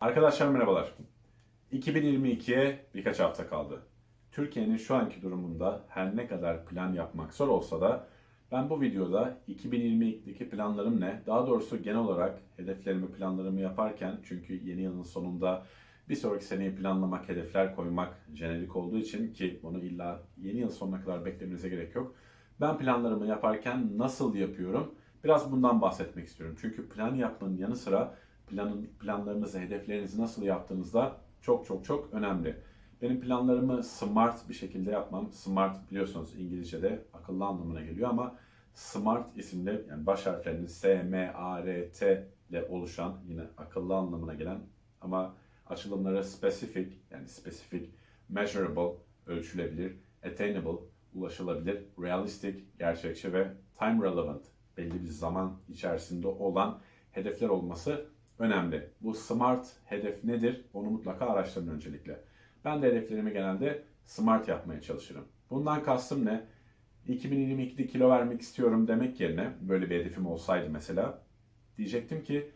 Arkadaşlar merhabalar. 2022'ye birkaç hafta kaldı. Türkiye'nin şu anki durumunda her ne kadar plan yapmak zor olsa da ben bu videoda 2022'deki planlarım ne? Daha doğrusu genel olarak hedeflerimi, planlarımı yaparken çünkü yeni yılın sonunda bir sonraki seneyi planlamak, hedefler koymak jenerik olduğu için ki bunu illa yeni yıl sonuna kadar beklemenize gerek yok. Ben planlarımı yaparken nasıl yapıyorum? Biraz bundan bahsetmek istiyorum. Çünkü plan yapmanın yanı sıra planın planlarınızı, hedeflerinizi nasıl yaptığınızda çok çok çok önemli. Benim planlarımı smart bir şekilde yapmam. Smart biliyorsunuz İngilizce'de akıllı anlamına geliyor ama smart isimli yani baş harflerinin S, M, A, R, T ile oluşan yine akıllı anlamına gelen ama açılımları specific yani specific, measurable, ölçülebilir, attainable, ulaşılabilir, realistic, gerçekçi ve time relevant, belli bir zaman içerisinde olan hedefler olması önemli. Bu SMART hedef nedir? Onu mutlaka araştırın öncelikle. Ben de hedeflerimi genelde SMART yapmaya çalışırım. Bundan kastım ne? 2022'de kilo vermek istiyorum demek yerine böyle bir hedefim olsaydı mesela diyecektim ki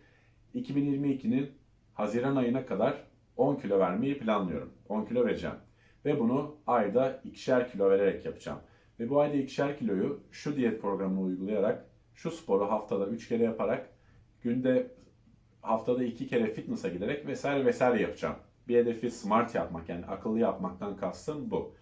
2022'nin Haziran ayına kadar 10 kilo vermeyi planlıyorum. 10 kilo vereceğim. Ve bunu ayda ikişer kilo vererek yapacağım. Ve bu ayda ikişer kiloyu şu diyet programını uygulayarak, şu sporu haftada 3 kere yaparak, günde haftada 2 kere fitness'a giderek vesaire vesaire yapacağım. Bir hedefi smart yapmak yani akıllı yapmaktan kastım bu.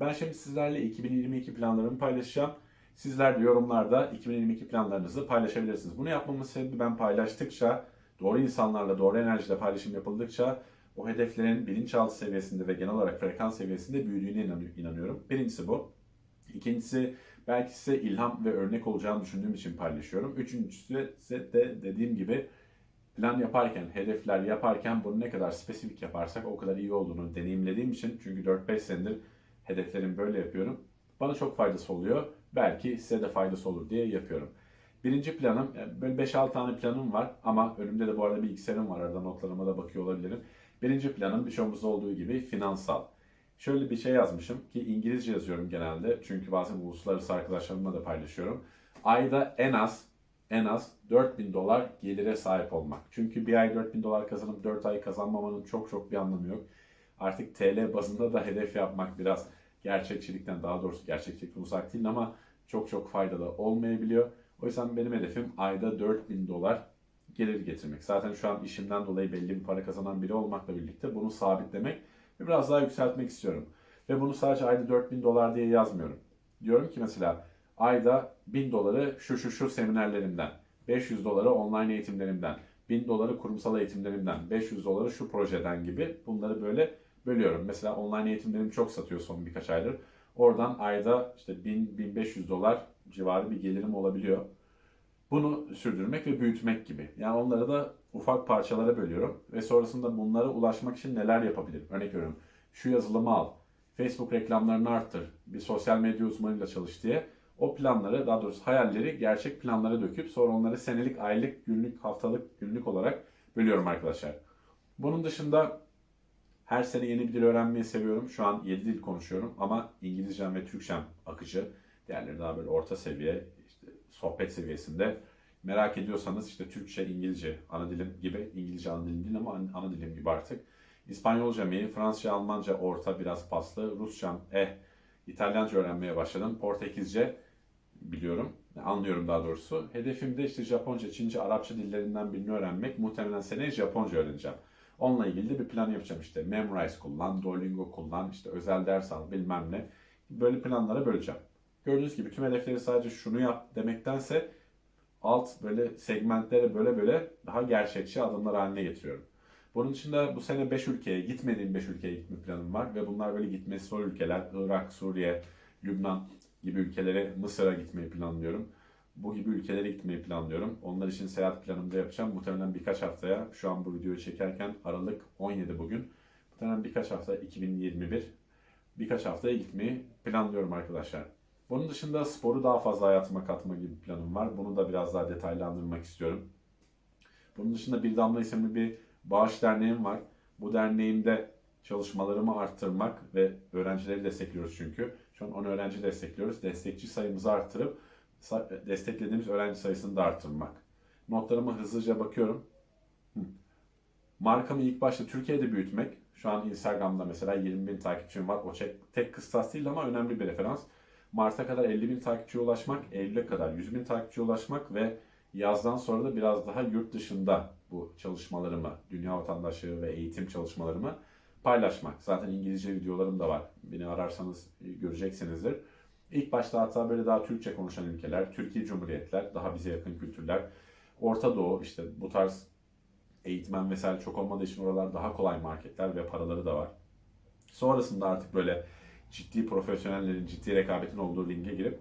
Ben şimdi sizlerle 2022 planlarımı paylaşacağım. Sizler de yorumlarda 2022 planlarınızı paylaşabilirsiniz. Bunu yapmamın sebebi ben paylaştıkça, doğru insanlarla doğru enerjiyle paylaşım yapıldıkça o hedeflerin bilinçaltı seviyesinde ve genel olarak frekans seviyesinde büyüdüğüne inan- inanıyorum. Birincisi bu. İkincisi belki size ilham ve örnek olacağını düşündüğüm için paylaşıyorum. Üçüncüsü ise de dediğim gibi plan yaparken, hedefler yaparken bunu ne kadar spesifik yaparsak o kadar iyi olduğunu deneyimlediğim için çünkü 4-5 senedir hedeflerimi böyle yapıyorum. Bana çok faydası oluyor. Belki size de faydası olur diye yapıyorum. Birinci planım, yani böyle 5-6 tane planım var ama önümde de bu arada bilgisayarım var. Arada notlarıma da bakıyor olabilirim. Birinci planım birçoğumuzda olduğu gibi finansal. Şöyle bir şey yazmışım ki İngilizce yazıyorum genelde. Çünkü bazen uluslararası arkadaşlarımla da paylaşıyorum. Ayda en az en az 4000 dolar gelire sahip olmak. Çünkü bir ay 4000 dolar kazanıp 4 ay kazanmamanın çok çok bir anlamı yok. Artık TL bazında da hedef yapmak biraz gerçekçilikten daha doğrusu gerçekçilikten uzak değil ama çok çok faydalı olmayabiliyor. O yüzden benim hedefim ayda 4000 dolar gelir getirmek. Zaten şu an işimden dolayı belli bir para kazanan biri olmakla birlikte bunu sabitlemek ve biraz daha yükseltmek istiyorum. Ve bunu sadece ayda 4000 dolar diye yazmıyorum. Diyorum ki mesela ayda 1000 doları şu şu şu seminerlerimden, 500 doları online eğitimlerimden, 1000 doları kurumsal eğitimlerimden, 500 doları şu projeden gibi bunları böyle bölüyorum. Mesela online eğitimlerim çok satıyor son birkaç aydır. Oradan ayda işte 1000-1500 dolar civarı bir gelirim olabiliyor. Bunu sürdürmek ve büyütmek gibi. Yani onları da ufak parçalara bölüyorum ve sonrasında bunlara ulaşmak için neler yapabilirim? Örnek veriyorum. Şu yazılımı al, Facebook reklamlarını arttır, bir sosyal medya uzmanıyla çalış diye o planları, daha doğrusu hayalleri gerçek planlara döküp sonra onları senelik, aylık, günlük, haftalık, günlük olarak bölüyorum arkadaşlar. Bunun dışında her sene yeni bir dil öğrenmeyi seviyorum. Şu an 7 dil konuşuyorum ama İngilizcem ve Türkçem akıcı. Diğerleri daha böyle orta seviye, işte sohbet seviyesinde. Merak ediyorsanız işte Türkçe, İngilizce ana dilim gibi, İngilizce ana dilim değil ama ana- dilim gibi artık. İspanyolcam iyi, Fransızca, Almanca orta biraz paslı, Rusçam eh, İtalyanca öğrenmeye başladım. Portekizce biliyorum, anlıyorum daha doğrusu. Hedefim de işte Japonca, Çince, Arapça dillerinden birini öğrenmek. Muhtemelen seneye Japonca öğreneceğim. Onunla ilgili de bir plan yapacağım işte. Memrise kullan, Duolingo kullan, işte özel ders al bilmem ne. Böyle planlara böleceğim. Gördüğünüz gibi tüm hedefleri sadece şunu yap demektense alt böyle segmentlere böyle böyle daha gerçekçi adımlar haline getiriyorum. Bunun dışında bu sene 5 ülkeye, gitmediğim 5 ülkeye gitme planım var ve bunlar böyle gitmesi zor ülkeler. Irak, Suriye, Lübnan gibi ülkelere, Mısır'a gitmeyi planlıyorum. Bu gibi ülkelere gitmeyi planlıyorum. Onlar için seyahat planımı da yapacağım. Muhtemelen birkaç haftaya, şu an bu videoyu çekerken Aralık 17 bugün. Muhtemelen birkaç hafta 2021, birkaç haftaya gitmeyi planlıyorum arkadaşlar. Bunun dışında sporu daha fazla hayatıma katma gibi planım var. Bunu da biraz daha detaylandırmak istiyorum. Bunun dışında Bir Damla isimli bir bağış derneğim var. Bu derneğimde çalışmalarımı arttırmak ve öğrencileri destekliyoruz çünkü. Şu an 10 öğrenci destekliyoruz. Destekçi sayımızı arttırıp sa- desteklediğimiz öğrenci sayısını da arttırmak. Notlarıma hızlıca bakıyorum. Markamı ilk başta Türkiye'de büyütmek. Şu an Instagram'da mesela 20 bin takipçim var. O tek, tek kıstas değil ama önemli bir referans. Mart'a kadar 50 bin takipçiye ulaşmak, Eylül'e kadar 100 bin takipçiye ulaşmak ve yazdan sonra da biraz daha yurt dışında bu çalışmalarımı, dünya vatandaşlığı ve eğitim çalışmalarımı paylaşmak. Zaten İngilizce videolarım da var. Beni ararsanız göreceksinizdir. İlk başta hatta böyle daha Türkçe konuşan ülkeler, Türkiye Cumhuriyetler, daha bize yakın kültürler, Orta Doğu işte bu tarz eğitmen vesaire çok olmadığı için oralar daha kolay marketler ve paraları da var. Sonrasında artık böyle ciddi profesyonellerin, ciddi rekabetin olduğu linge girip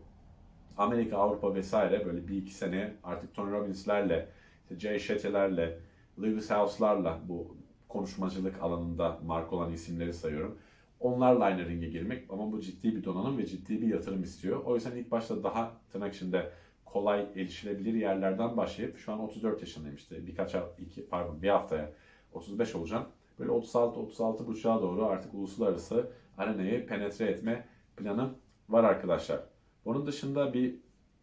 Amerika, Avrupa vesaire böyle bir iki sene artık Tony Robbins'lerle, işte Jay Shetty'lerle, Lewis Howes'larla bu konuşmacılık alanında marka olan isimleri sayıyorum. Onlarla aynı ringe girmek ama bu ciddi bir donanım ve ciddi bir yatırım istiyor. O yüzden ilk başta daha tırnak içinde kolay erişilebilir yerlerden başlayıp şu an 34 yaşındayım işte birkaç iki, pardon bir haftaya 35 olacağım. Böyle 36-36 buçuğa doğru artık uluslararası arenayı penetre etme planım var arkadaşlar. Onun dışında bir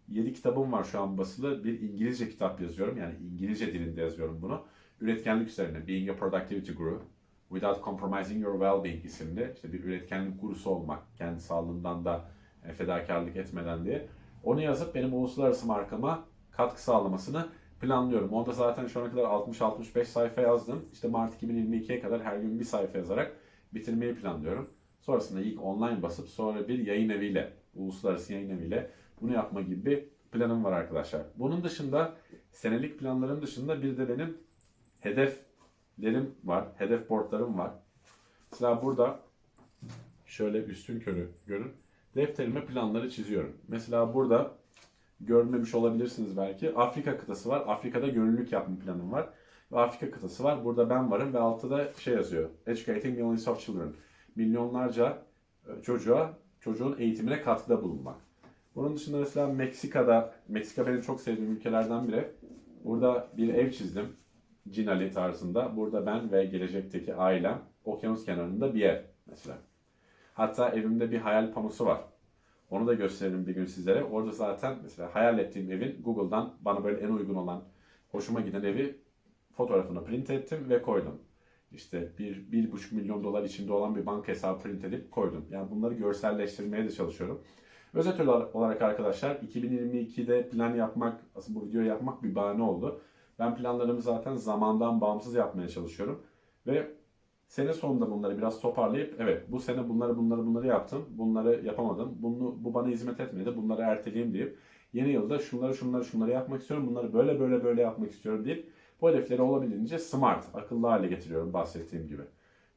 7 kitabım var şu an basılı. Bir İngilizce kitap yazıyorum. Yani İngilizce dilinde yazıyorum bunu. Üretkenlik üzerine. Being a Productivity Guru. Without Compromising Your Well-Being isimli. işte bir üretkenlik gurusu olmak. Kendi sağlığından da e, fedakarlık etmeden diye. Onu yazıp benim uluslararası markama katkı sağlamasını planlıyorum. Onda zaten şu ana kadar 60-65 sayfa yazdım. İşte Mart 2022'ye kadar her gün bir sayfa yazarak bitirmeyi planlıyorum. Sonrasında ilk online basıp sonra bir yayın eviyle, uluslararası yayın eviyle bunu yapma gibi bir planım var arkadaşlar. Bunun dışında senelik planlarım dışında bir de benim hedeflerim var. Hedef boardlarım var. Mesela burada şöyle üstün körü görün. Defterime planları çiziyorum. Mesela burada görmemiş olabilirsiniz belki. Afrika kıtası var. Afrika'da gönüllülük yapma planım var. Ve Afrika kıtası var. Burada ben varım ve altta şey yazıyor. Educating millions of children. Milyonlarca e, çocuğa, çocuğun eğitimine katkıda bulunmak. Bunun dışında mesela Meksika'da, Meksika benim çok sevdiğim ülkelerden biri. Burada bir ev çizdim. Cinali tarzında. Burada ben ve gelecekteki ailem okyanus kenarında bir ev mesela. Hatta evimde bir hayal panosu var. Onu da gösteririm bir gün sizlere. Orada zaten mesela hayal ettiğim evin Google'dan bana böyle en uygun olan, hoşuma giden evi fotoğrafını print ettim ve koydum. İşte bir, bir buçuk milyon dolar içinde olan bir banka hesabı print edip koydum. Yani bunları görselleştirmeye de çalışıyorum. Özet olarak arkadaşlar 2022'de plan yapmak, aslında bu videoyu yapmak bir bahane oldu. Ben planlarımı zaten zamandan bağımsız yapmaya çalışıyorum. Ve sene sonunda bunları biraz toparlayıp evet bu sene bunları bunları bunları yaptım, bunları yapamadım, bunu, bu bana hizmet etmedi, bunları erteleyeyim deyip yeni yılda şunları şunları şunları yapmak istiyorum, bunları böyle böyle böyle yapmak istiyorum deyip bu hedefleri olabildiğince smart, akıllı hale getiriyorum bahsettiğim gibi.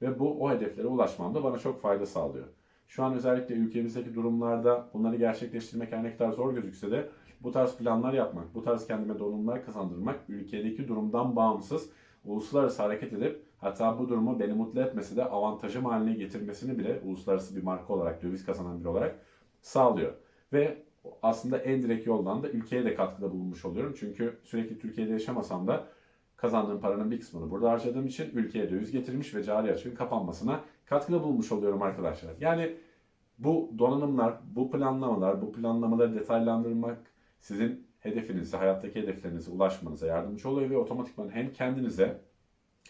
Ve bu o hedeflere ulaşmamda bana çok fayda sağlıyor. Şu an özellikle ülkemizdeki durumlarda bunları gerçekleştirmek her ne kadar zor gözükse de bu tarz planlar yapmak, bu tarz kendime donanımlar kazandırmak, ülkedeki durumdan bağımsız uluslararası hareket edip hatta bu durumu beni mutlu etmesi de avantajım haline getirmesini bile uluslararası bir marka olarak, döviz kazanan biri olarak sağlıyor. Ve aslında en direkt yoldan da ülkeye de katkıda bulunmuş oluyorum. Çünkü sürekli Türkiye'de yaşamasam da kazandığım paranın bir kısmını burada harcadığım için ülkeye döviz getirmiş ve cari açığın kapanmasına katkıda bulunmuş oluyorum arkadaşlar. Yani bu donanımlar, bu planlamalar, bu planlamaları detaylandırmak sizin hedefinize, hayattaki hedeflerinize ulaşmanıza yardımcı oluyor ve otomatikman hem kendinize,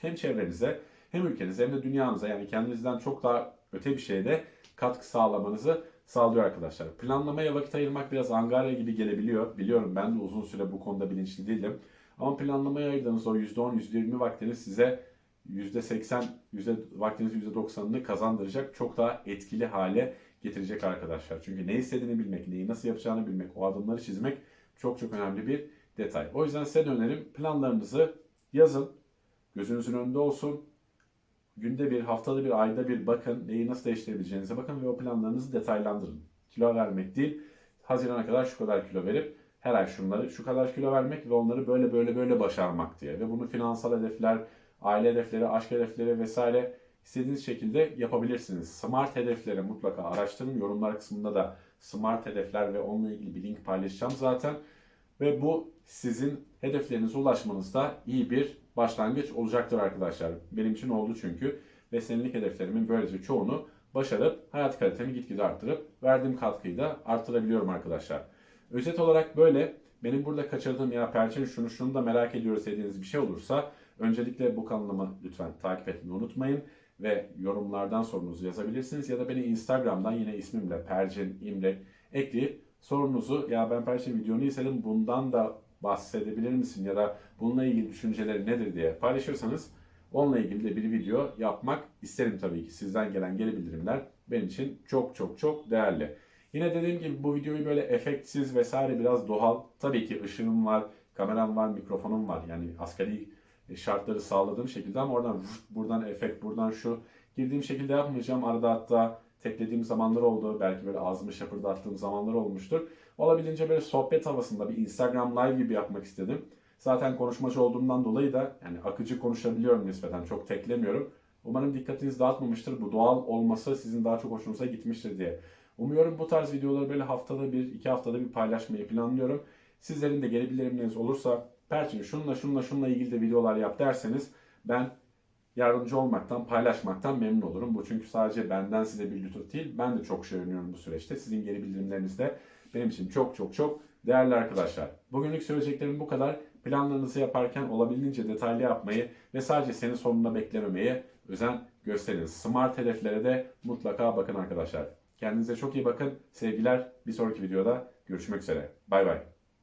hem çevrenize, hem ülkenize hem de dünyanıza yani kendinizden çok daha öte bir şeyde katkı sağlamanızı sağlıyor arkadaşlar. Planlamaya vakit ayırmak biraz angarya gibi gelebiliyor. Biliyorum ben de uzun süre bu konuda bilinçli değildim. Ama planlamaya ayırdığınız o %10, %20 vaktiniz size %80, yüzde, vaktinizin %90'ını kazandıracak çok daha etkili hale getirecek arkadaşlar. Çünkü ne istediğini bilmek, neyi nasıl yapacağını bilmek, o adımları çizmek çok çok önemli bir detay. O yüzden size önerim planlarınızı yazın. Gözünüzün önünde olsun. Günde bir, haftada bir, ayda bir bakın. Neyi nasıl değiştirebileceğinize bakın ve o planlarınızı detaylandırın. Kilo vermek değil, Haziran'a kadar şu kadar kilo verip her ay şunları şu kadar kilo vermek ve onları böyle böyle böyle başarmak diye. Ve bunu finansal hedefler, aile hedefleri, aşk hedefleri vesaire istediğiniz şekilde yapabilirsiniz. Smart hedefleri mutlaka araştırın. Yorumlar kısmında da smart hedefler ve onunla ilgili bir link paylaşacağım zaten. Ve bu sizin hedeflerinize ulaşmanızda iyi bir başlangıç olacaktır arkadaşlar. Benim için oldu çünkü. Ve senelik hedeflerimin böylece çoğunu başarıp hayat kalitemi gitgide arttırıp verdiğim katkıyı da artırabiliyorum arkadaşlar. Özet olarak böyle. Benim burada kaçırdığım ya Perçin şunu şunu da merak ediyoruz dediğiniz bir şey olursa Öncelikle bu kanalımı lütfen takip etmeyi unutmayın ve yorumlardan sorunuzu yazabilirsiniz ya da beni Instagram'dan yine ismimle Percin İmrek ekleyip sorunuzu ya ben Percin videonu izledim bundan da bahsedebilir misin ya da bununla ilgili düşünceleri nedir diye paylaşırsanız onunla ilgili de bir video yapmak isterim tabii ki. Sizden gelen geri bildirimler benim için çok çok çok değerli. Yine dediğim gibi bu videoyu böyle efektsiz vesaire biraz doğal. Tabii ki ışığım var, kameram var, mikrofonum var. Yani asgari şartları sağladığım şekilde ama oradan buradan efekt, buradan şu girdiğim şekilde yapmayacağım. Arada hatta teklediğim zamanlar oldu. Belki böyle ağzımı şapırdattığım zamanlar olmuştur. Olabildiğince böyle sohbet havasında bir Instagram live gibi yapmak istedim. Zaten konuşmacı olduğumdan dolayı da yani akıcı konuşabiliyorum nispeten. Çok teklemiyorum. Umarım dikkatiniz dağıtmamıştır. Bu doğal olması sizin daha çok hoşunuza gitmiştir diye. Umuyorum bu tarz videoları böyle haftada bir, iki haftada bir paylaşmayı planlıyorum. Sizlerin de geri bildirimleriniz olursa Perçin şununla şununla şununla ilgili de videolar yap derseniz ben yardımcı olmaktan, paylaşmaktan memnun olurum. Bu çünkü sadece benden size bir lütuf değil. Ben de çok şey öğreniyorum bu süreçte. Sizin geri bildirimleriniz de benim için çok çok çok değerli arkadaşlar. Bugünlük söyleyeceklerim bu kadar. Planlarınızı yaparken olabildiğince detaylı yapmayı ve sadece senin sonuna beklememeye özen gösterin. Smart hedeflere de mutlaka bakın arkadaşlar. Kendinize çok iyi bakın. Sevgiler. Bir sonraki videoda görüşmek üzere. Bay bay.